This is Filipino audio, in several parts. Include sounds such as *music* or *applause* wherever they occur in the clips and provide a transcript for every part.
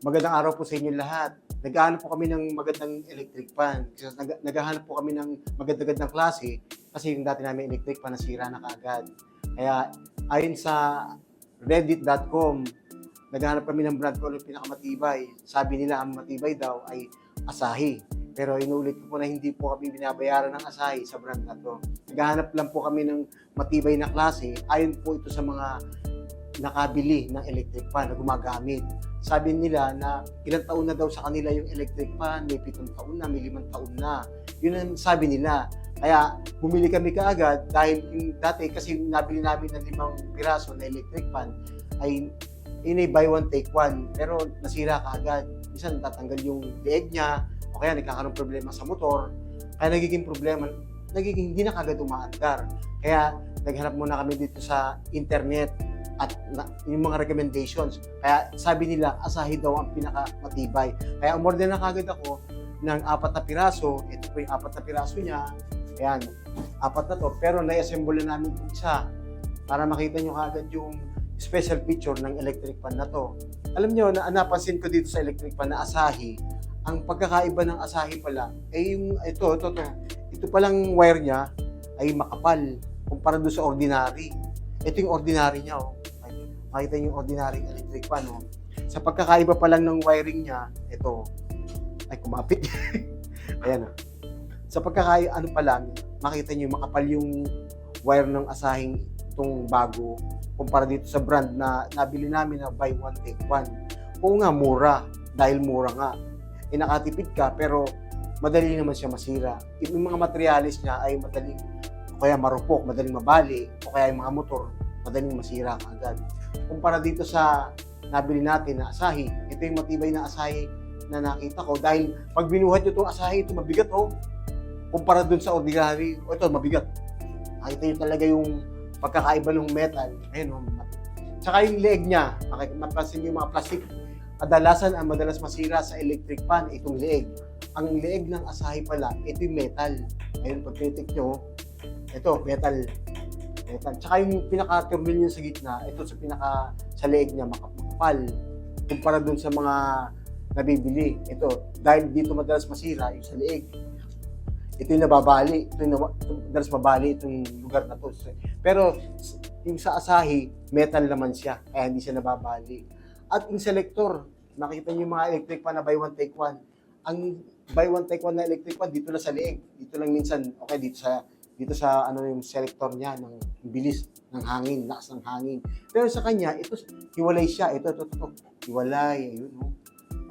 Magandang araw po sa inyo lahat. Naghahanap po kami ng magandang electric fan. Kasi nag- naghahanap po kami ng magandang klase kasi yung dati namin electric fan nasira na kaagad. Kaya ayon sa reddit.com, naghahanap kami ng brand ko ng pinakamatibay. Sabi nila ang matibay daw ay Asahi. Pero inulit ko po na hindi po kami binabayaran ng Asahi sa brand na to. Naghahanap lang po kami ng matibay na klase. Ayon po ito sa mga nakabili ng electric fan na gumagamit. Sabi nila na ilang taon na daw sa kanila yung electric fan, may pitong taon na, may limang taon na. Yun ang sabi nila. Kaya bumili kami kaagad dahil yung dati kasi nabili namin ng limang piraso na electric fan ay yun ay buy one take one pero nasira kaagad. Minsan tatanggal yung leeg niya o kaya nagkakaroon problema sa motor. Kaya nagiging problema, nagiging hindi na kagad umaandar. Kaya naghanap muna kami dito sa internet at na, yung mga recommendations. Kaya sabi nila, Asahi daw ang pinakamatibay. Kaya umorder na kagad ako ng apat na piraso. Ito po yung apat na piraso niya. Ayan, apat na to. Pero na-assemble na namin isa para makita nyo kagad yung special feature ng electric fan na to. Alam nyo, na napansin ko dito sa electric fan na Asahi, ang pagkakaiba ng Asahi pala, ay yung, ito, ito, ito, ito palang wire niya ay makapal kumpara doon sa ordinary. Ito yung ordinary niya, oh. Makita niyo yung ordinary electric fan, oh. Sa pagkakaiba pa lang ng wiring niya, ito, ay kumapit. *laughs* Ayan, oh. Sa pagkakaiba, ano pa lang, makita niyo makapal yung wire ng asahing itong bago kumpara dito sa brand na nabili namin na buy one take one. Oo nga, mura. Dahil mura nga. Eh, nakatipid ka, pero madali naman siya masira. Yung mga materialis niya ay madaling, kaya marupok, madaling mabali, o kaya yung mga motor, madaling masira agad. Kumpara dito sa nabili natin na Asahi, ito yung matibay na Asahi na nakita ko dahil pag binuhat nyo itong Asahi, ito mabigat oh. Kumpara dun sa ordinary, oh, ito mabigat. Nakita nyo talaga yung pagkakaiba ng metal. Ayun oh. Tsaka yung leg niya, nyo yung mga plastic, kadalasan ang madalas masira sa electric fan, itong leeg. Ang leeg ng Asahi pala, ito yung metal. Ayun, pag tinitik nyo, ito, metal. Metal. Tsaka yung pinaka-turbine niya sa gitna, ito sa pinaka, sa leeg niya, makap- makapal. Kumpara dun sa mga nabibili. Ito, dahil dito madalas masira, yung sa leeg. Ito yung nababali. Ito yung madalas mabali itong lugar na to. Pero yung sa Asahi, metal naman siya. Kaya hindi siya nababali. At yung selector, makita niyo yung mga electric fan na buy one take one. Ang buy one take one na electric fan dito lang sa leeg. Dito lang minsan, okay, dito sa dito sa ano yung selector niya ng bilis ng hangin, lakas ng hangin. Pero sa kanya, ito hiwalay siya. Ito, ito, ito, ito. Hiwalay, ayun, oh.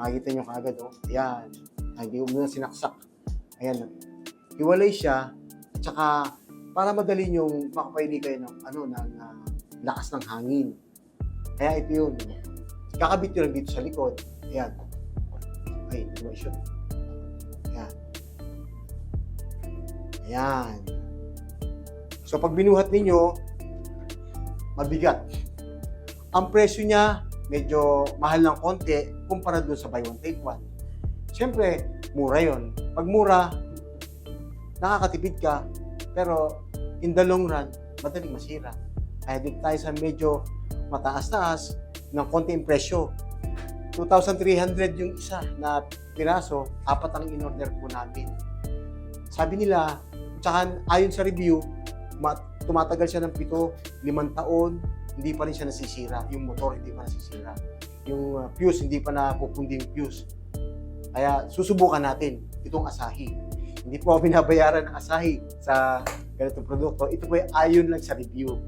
Makikita niyo kaagad, oh. Ayan. Ay, hindi mo na sinaksak. Ayan, oh. Hiwalay siya, at saka para madali niyong makapaili kayo ng ano ng ah, lakas ng hangin. Kaya ito yun. Kakabit yun dito sa likod. Ayan. Ay, hindi mo i-shoot. Ayan. Ayan. So pag binuhat ninyo, mabigat. Ang presyo niya, medyo mahal ng konti kumpara doon sa buy one take one. Siyempre, mura yon. Pag mura, nakakatipid ka, pero in the long run, madaling masira. Kaya dito tayo sa medyo mataas-taas ng konting presyo. 2,300 yung isa na piraso, apat ang in-order po namin. Sabi nila, tsaka ayon sa review, tumatagal siya ng pito, limang taon, hindi pa rin siya nasisira. Yung motor hindi pa nasisira. Yung uh, fuse, hindi pa napupundi yung fuse. Kaya susubukan natin itong Asahi. Hindi po ako binabayaran ng Asahi sa ganitong produkto. Ito po ay ayon lang sa review.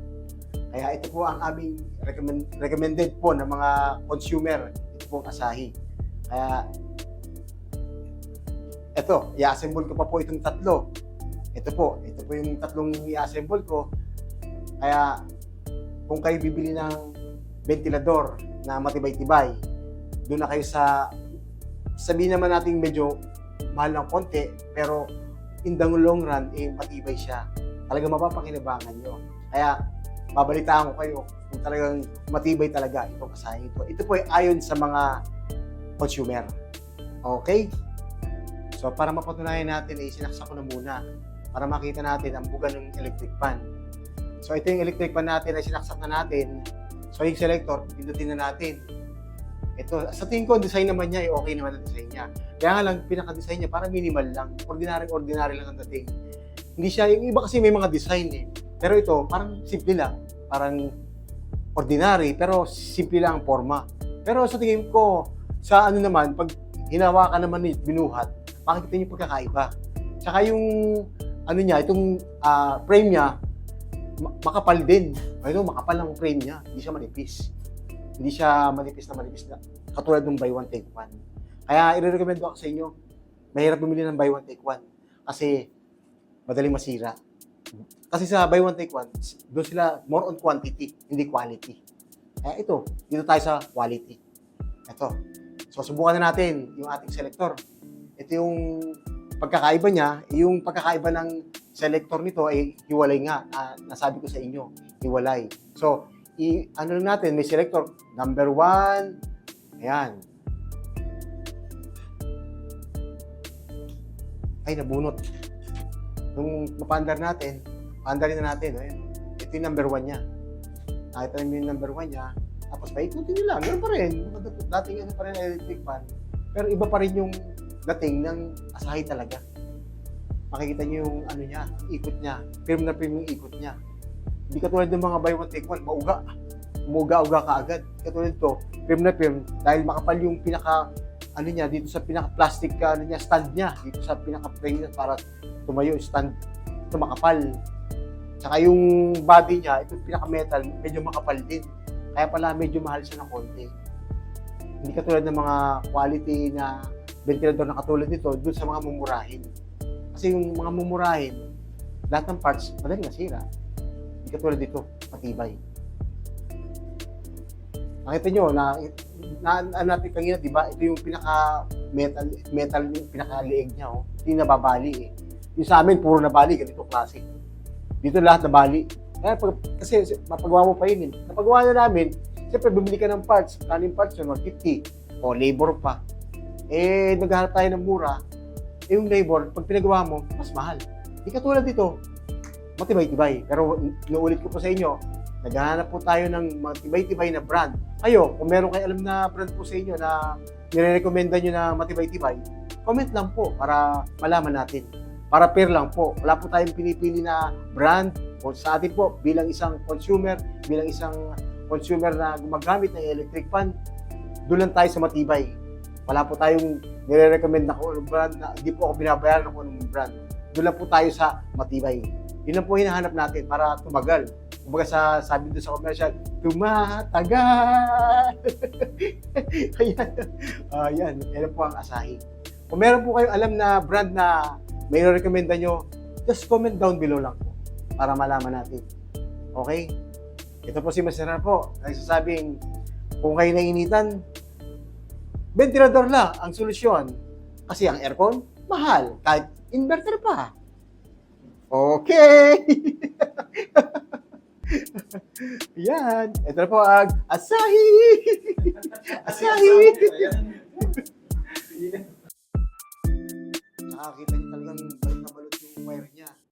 Kaya ito po ang aming recommend, recommended po ng mga consumer. Ito po ang Asahi. Kaya ito, i-assemble ko pa po itong tatlo. Ito po, ito po yung tatlong i-assemble ko. Kaya kung kayo bibili ng ventilador na matibay-tibay, doon na kayo sa sabihin naman natin medyo mahal ng konti, pero in the long run, eh, matibay siya. Talaga mapapakinabangan nyo. Kaya, babalitaan ko kayo kung talagang matibay talaga itong kasahin ito. Ito po ay ayon sa mga consumer. Okay? So, para mapatunayan natin, eh, sinaksak ko na muna para makita natin ang buga ng electric fan. So, ito yung electric fan natin na sinaksak na natin. So, yung selector, pindutin na natin. Ito, sa tingin ko, ang design naman niya, eh, okay naman ang design niya. Kaya nga lang, pinaka-design niya, parang minimal lang. Ordinary-ordinary lang ang dating. Hindi siya, yung iba kasi may mga design eh. Pero ito, parang simple lang. Parang ordinary, pero simple lang ang forma. Pero sa tingin ko, sa ano naman, pag hinawakan naman ni binuhat, makikita niyo pagkakaiba. Tsaka yung, ano niya, itong ah, frame niya, ma- makapal din. Ano, makapal ang frame niya. Hindi siya manipis. Hindi siya manipis na manipis na. Katulad ng buy one, take one. Kaya i-recommend ko sa inyo, mahirap bumili ng buy one, take one. Kasi, madaling masira. Kasi sa buy one, take one, doon sila more on quantity, hindi quality. Kaya ito, dito tayo sa quality. Ito. So, subukan na natin yung ating selector. Ito yung pagkakaiba niya, yung pagkakaiba ng selector nito ay hiwalay nga. Ah, nasabi ko sa inyo, hiwalay. So, i ano lang natin, may selector. Number one, ayan. Ay, nabunot. Nung mapandar natin, pandarin na natin. Ayan. Ito yung number one niya. Nakita namin yung number one niya. Tapos paikutin lang. Ganun pa rin. Dating ano pa rin electric fan. Pero iba pa rin yung dating ng asahi talaga. Makikita nyo yung ano niya, ikot niya. Firm na firm yung ikot niya. Hindi katulad ng mga buy one take one, mauga. Umuga-uga ka agad. Katulad to, firm na firm dahil makapal yung pinaka ano niya dito sa pinaka plastic ka ano niya stand niya dito sa pinaka frame niya para tumayo stand ito makapal. Tsaka yung body niya, ito pinaka metal, medyo makapal din. Kaya pala medyo mahal siya ng konti. Hindi katulad ng mga quality na ventilador na katulad nito dun sa mga mumurahin. Kasi yung mga mumurahin, lahat ng parts, madaling masira. Hindi katulad dito, matibay. Nakita nyo, na, na, na natin kanina, di ba? Ito yung pinaka metal, metal yung pinaka liig niya, oh. Ito yung nababali eh. Yung sa amin, puro nabali, ganito klase. Dito lahat nabali. Kaya pag, kasi mapagawa mo pa yun eh. Napagawa na namin, siyempre bumili ka ng parts, kaning parts yun, 150. O, labor pa. Eh, naghahanap tayo ng mura. Eh, yung labor, pag pinagawa mo, mas mahal. Di katulad dito, matibay-tibay. Pero inuulit ko po sa inyo, naghahanap po tayo ng matibay-tibay na brand. Kayo, kung meron kayo alam na brand po sa inyo na nire-recommenda nyo na matibay-tibay, comment lang po para malaman natin. Para pair lang po. Wala po tayong pinipili na brand. O sa atin po, bilang isang consumer, bilang isang consumer na gumagamit ng electric fan, doon lang tayo sa matibay. Wala po tayong nire-recommend na kung anong brand na hindi po ako binabayaran ng kung anong brand. Doon lang po tayo sa matibay. Yun lang po hinahanap natin para tumagal. Kumbaga sa sabi doon sa commercial, tumatagal. *laughs* Ayan. Ah, yan. Yan po ang asahi. Kung meron po kayong alam na brand na may recommenda nyo, just comment down below lang po para malaman natin. Okay? Ito po si Mr. po. Nagsasabing, kung kayo nainitan, ventilador lang ang solusyon. Kasi ang aircon, mahal. Kahit inverter pa. Okay! *laughs* Yan. Ito na po ang Asahi! *laughs* Asahi! Nakakita niyo talagang